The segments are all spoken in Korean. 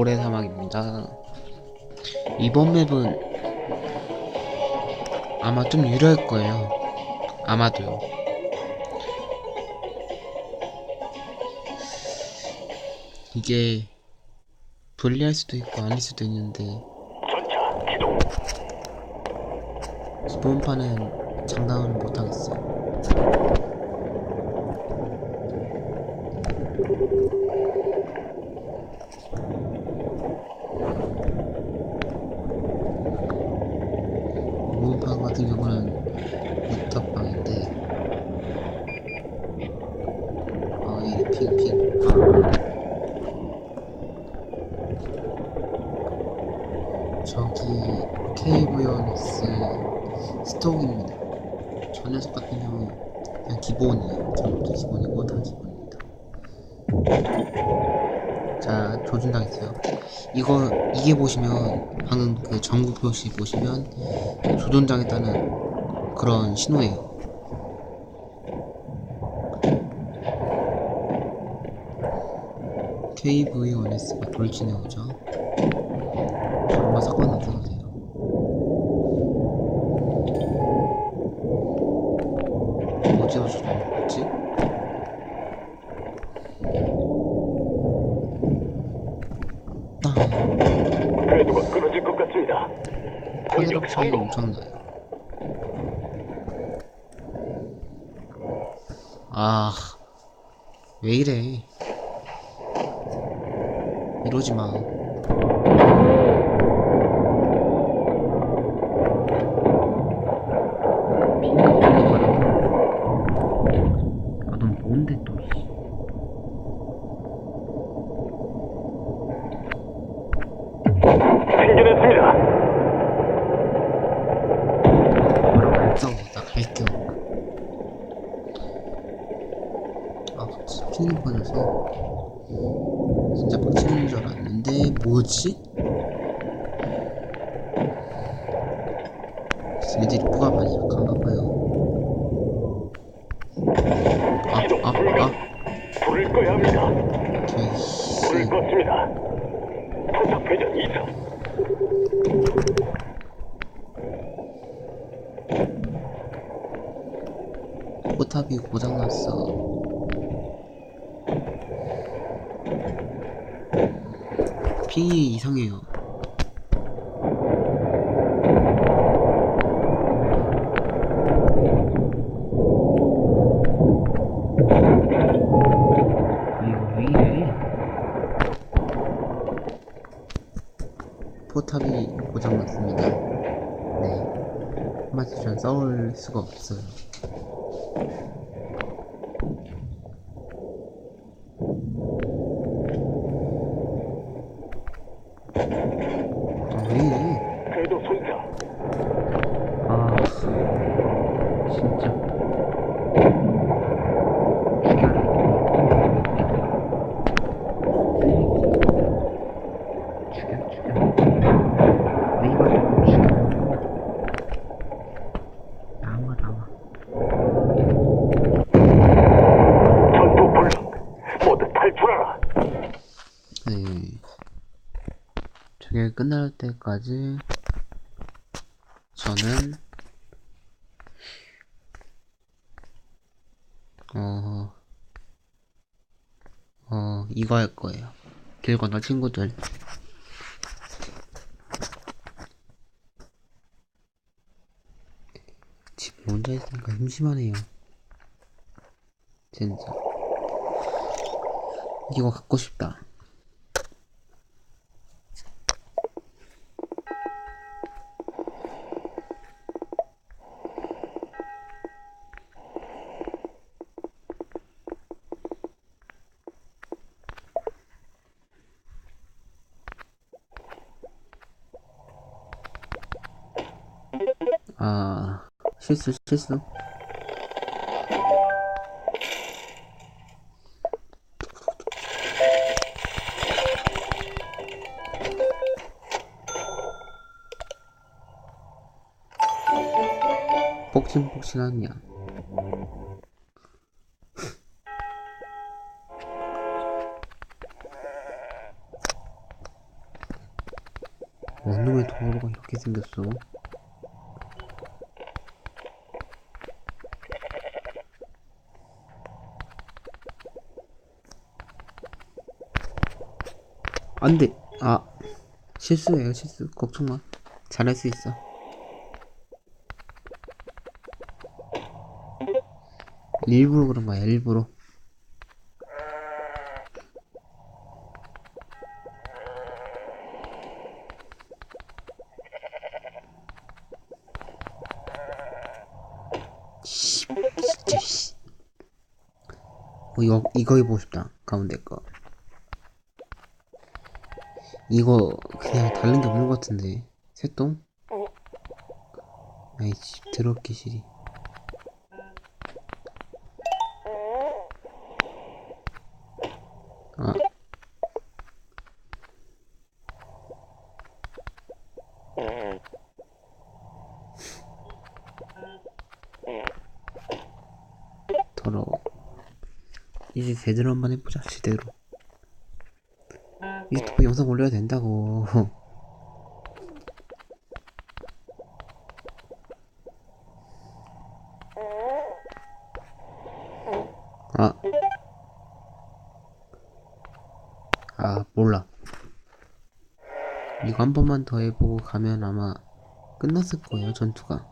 모래 사막입니다. 이번 맵은 아마 좀 유리할 거예요. 아마도요. 이게 불리할 수도 있고 아닐 수도 있는데. 이번 판은 장담을 못 하겠어요. 이번 판 같은 경우는 육탑방인데 아 이게 핑핑 아. 저기 KVONS 스톡입니다. 저 녀석 같은 경우 그냥 기본이에요. 저것도 기본이고 다 기본입니다. 자 조준당했어요. 이거 이게 보시면 방금 그 전국 표시 보시면 조준당했다는 그런 신호예요. KV1S가 돌진해 오죠. 상관없어도 돼요. 어디서 저랬지? 땅. 궤도가 끊어질 것 같습니다. 파괴력 차이가 엄청나요. 아, 왜 이래? 이러지 마. 핑크 핑크 아, 넌 뭔데 또? 씨. 생겨냈습니다. 뭐라고 안 싸워. 나 갈게요. 아, 피는 뻔해서 진짜 빡치는 줄 알았는데 뭐지? 얘들이 뭐가 많이 약한가 봐요. 아, 아. 아, 불을 꺼야 합니다. 불을 껐습니다. 포탑 회전 이상. 포탑이 고장났어. 핑이 이상해요. 이거 왜 이래? 포탑이 고장났습니다. 네. 한마디로 전 싸울 수가 없어요. 왜? 궤도 손상. 아, 진짜. 죽여, 죽여. 왜 이걸 죽여? 나와, 나와. 전투 불락. 모두 탈출하라. 네. 저게 끝날 때까지 저는 어, 어, 이거 할 거예요. 길 건너 친구들. 집에 혼자 있으니까 심심하네요. 진짜. 이거 갖고 싶다. 아 실수 실수 폭신폭신한 양 원룸의 도로가 이렇게 생겼어? 안돼. 아 실수예요 실수. 걱정마. 잘할 수 있어. 일부러 그런 거야 일부러. 씨. 어, 이거 이거 해보고 싶다 가운데 거 이거 그냥 다른 게 없는 것 같은데. 새똥? 아이씨 더럽게 시리. 아. 더러워. 이제 제대로 한번 해보자 제대로 유튜브 영상 올려야 된다고 아. 아, 몰라. 이거 한 번만 더 해보고 가면 아마 끝났을 거예요, 전투가.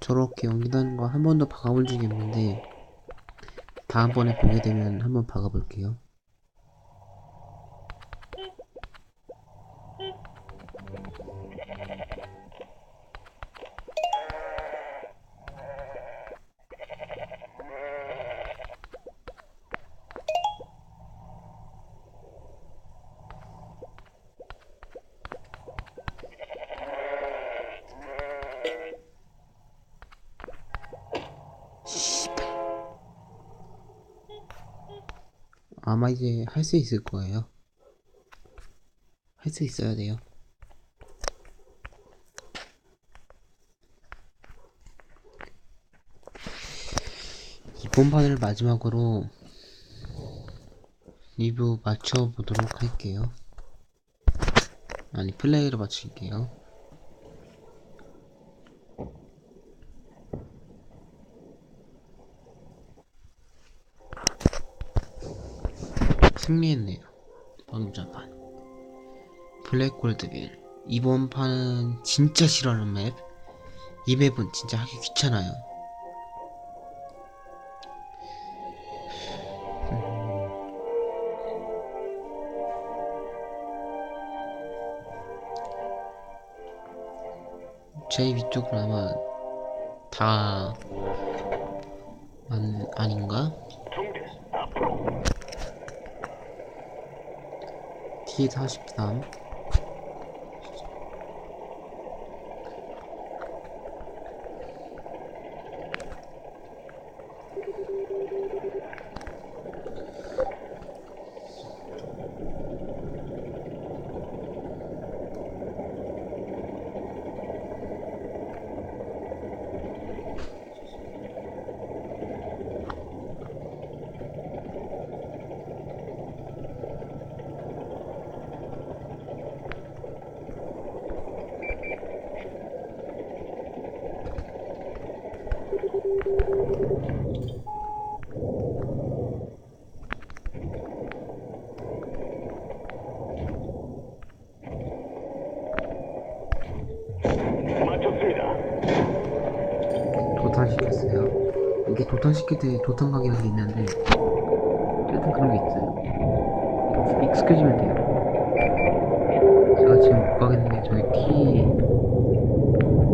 저렇게 연기하는 거 한 번도 박아본 적이 없는데, 다음번에 보게 되면 한번 박아볼게요. 아마 이제 할 수 있을 거예요. 할 수 있어야 돼요. 이번 판을 마지막으로 리뷰 맞춰보도록 할게요. 아니, 플레이로 맞출게요. 승리했네요. 방금 전판. 블랙 골드빌. 이번 판은 진짜 싫어하는 맵. 이 맵은 진짜 하기 귀찮아요. 제 위쪽은 아마 다 안, 아닌가? 중대 앞으로 T43 도탄시켰어요. 이게 도탄시킬 때 도탄 게 있는데 일단 그런 게 있어요. 익숙해지면 돼요. 제가 지금 못 가겠는 게 저희 키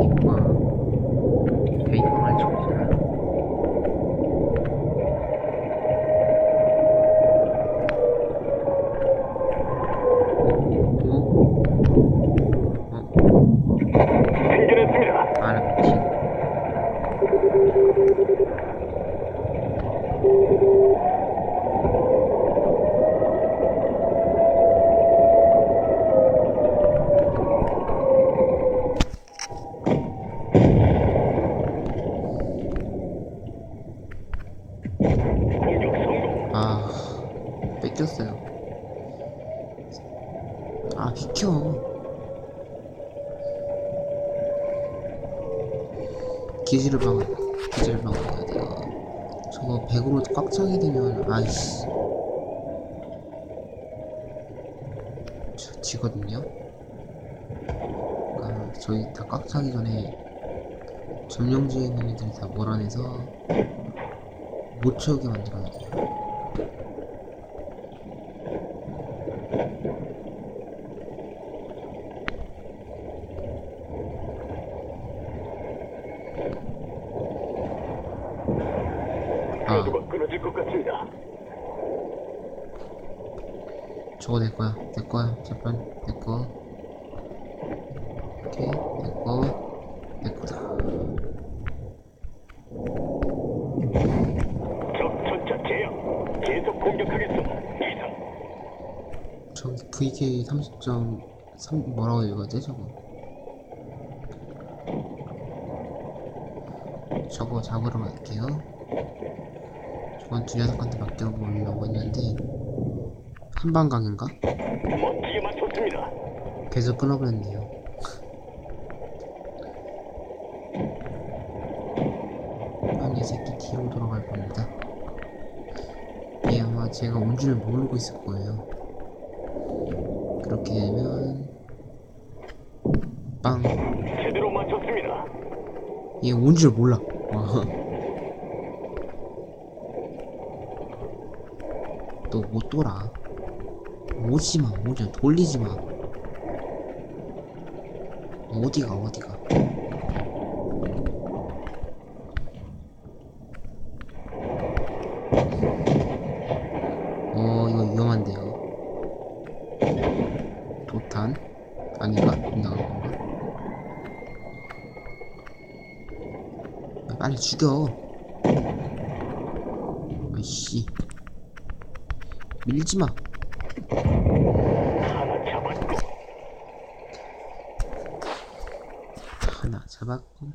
키가 데이터를 치고 있잖아요. 어? 어? 생존했습니다. 아, 나 미친. 공격 성공. 아, 뺏겼어요. 아 비켜 기지를 막아 기지를 막아야 돼요. 저거 100으로 꽉 차게 되면 아이씨. 저 지거든요? 그러니까 저희 다 꽉 차기 전에 점령지에 있는 애들이 다 몰아내서 못 채우게 만들어야 돼요 아 가도가 끊어질 것 같습니다. 저거 내 거야. 내 거야. 제발 내 거. 오케이 내 거. 내 거다. 적 전차 제압. 계속 공격하겠습니다. 이상. 저기 VK 30.3 뭐라고 읽어야 돼 저거? 저거 잡으러 갈게요. 저건 두 녀석한테 맡겨보려고 했는데 한방강인가? 멋지게 맞췄습니다. 계속 끊어버렸네요. 아니 새끼 뒤로 돌아갈 겁니다. 얘 아마 제가 온 줄 모르고 있을 거예요. 그렇게 되면 빵. 제대로 맞췄습니다. 얘 온 줄 몰라. 와. 또못 돌아. 오지마, 오지마, 돌리지마. 어디가, 어디가. 어, 이거 위험한데요. 도탄? 아닌가? 나간 건가? 야, 빨리 죽여. 아이씨. 밀지 마. 하나 잡았고. 하나 잡았고.